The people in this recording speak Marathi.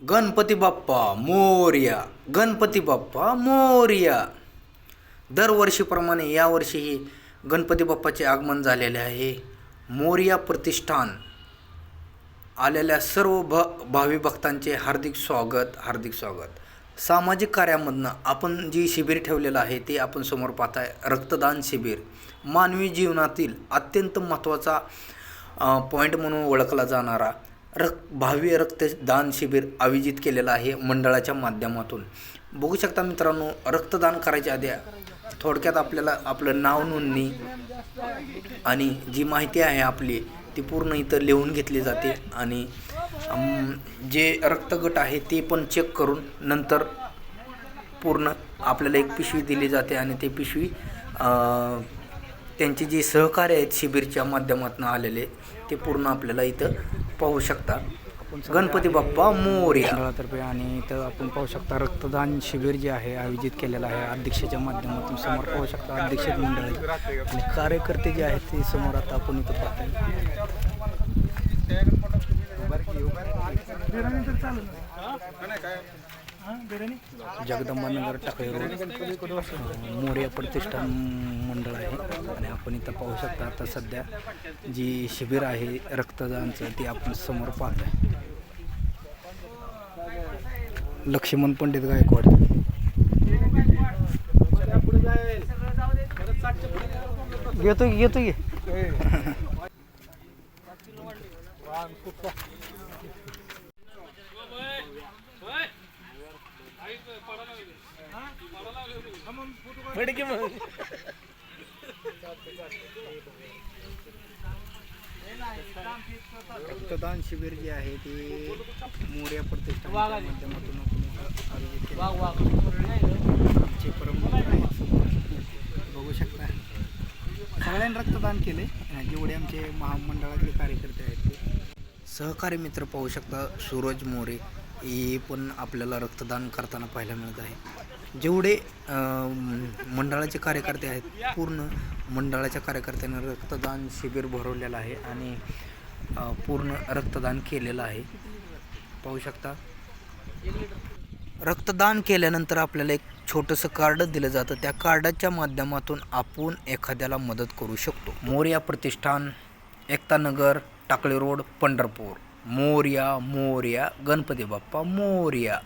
गणपती बाप्पा मोर्या. गणपती बाप्पा मोर्या. दरवर्षीप्रमाणे यावर्षीही गणपती बाप्पाचे आगमन झालेले आहे. मोर्या प्रतिष्ठान. आलेल्या सर्व भ भावी भक्तांचे हार्दिक स्वागत हार्दिक स्वागत. सामाजिक कार्यामधनं आपण जी शिबिर ठेवलेलं आहे ते आपण समोर पाहताय. रक्तदान शिबिर. मानवी जीवनातील अत्यंत महत्त्वाचा पॉईंट म्हणून ओळखला जाणारा रक भावी रक्तदान शिबिर आयोजित केलेलं आहे मंडळाच्या माध्यमातून. बघू शकता मित्रांनो रक्तदान करायच्या आधी थोडक्यात आपल्याला आपलं नाव नोंदणी आणि जी माहिती आहे आपली ती पूर्ण इथं लिहून घेतली जाते आणि जे रक्तगट आहे ते पण चेक करून नंतर पूर्ण आपल्याला एक पिशवी दिली जाते आणि ते पिशवी त्यांचे जे सहकार्य आहेत शिबिरच्या माध्यमातून आलेले ते पूर्ण आपल्याला इथं पाहू शकता. गणपती बाप्पा मोर्या. मंडळातर्फे आणि इथं आपण पाहू शकता रक्तदान शिबिर जे आहे आयोजित केलेलं आहे. अध्यक्षाच्या माध्यमातून समोर पाहू शकता अध्यक्ष मंडळ. आणि कार्यकर्ते जे आहेत ते समोर आता आपण इथं पाहताय. जगदंबानगर टाकळी रोड मोर्या प्रतिष्ठान मंडळ आहे. आणि आपण इथं पाहू शकता आता सध्या जी शिबिर आहे रक्तदानचं ते आपण समोर पाहतोय. लक्ष्मण पंडित गायकवाड. घेतो की की रक्तदान शिबिर जे आहे ते प्रतिष्ठानच्या माध्यमातून आयोजित केलं. आमचे आहेत. समोर. बघू शकता. सगळ्यांनी रक्तदान केले जेवढे आमचे महामंडळातले कार्यकर्ते आहेत ते. सहकारी मित्र पाहू शकता सूरज मोरे. हे पण आपल्याला रक्तदान करताना पाहायला मिळत आहे. जेवढे मंडळाचे कार्यकर्ते आहेत पूर्ण मंडळाच्या कार्यकर्त्यांनी रक्तदान शिबिर भरवलेलं आहे आणि पूर्ण रक्तदान केलेलं आहे. पाहू शकता. रक्तदान केल्यानंतर आपल्याला एक छोटंसं कार्ड दिलं जातं. त्या कार्डाच्या माध्यमातून आपण एखाद्याला मदत करू शकतो. मोर्या प्रतिष्ठान एकता नगर टाकळी रोड पंढरपूर. मोर्या मोर्या गणपती बाप्पा मोर्या.